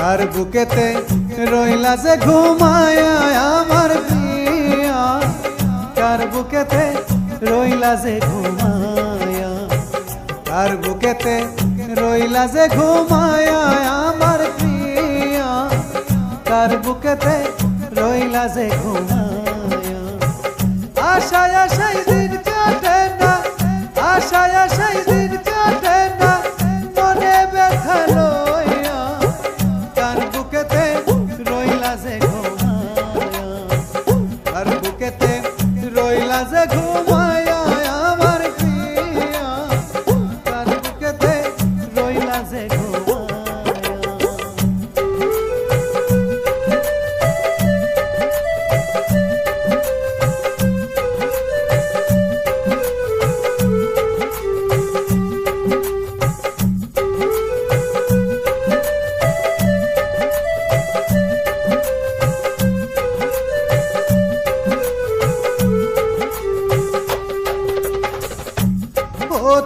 কার বুকেতে রইলা যে ঘুমায় আমার প্রিয়া। কার বুকেতে রইলা যে ঘুমায়। কার বুকেতে রইলা যে ঘুমায় আমার প্রিয়া। কার বুকেতে রইলা যে ঘুমায়। আশায় আশায় দিন কাটে না, আশায় আশায় যে ঘুমায়া আমার প্রিয়া কার বুকেতে রইলা যে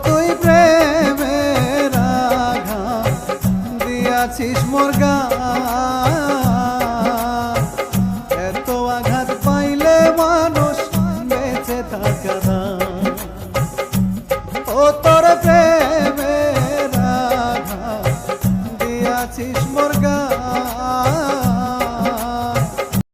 তুই প্রেমের রাধা দিয়াছিস মোর গা এত আঘাত পাইলে মানুষ বেঁচে থাকা। ও তো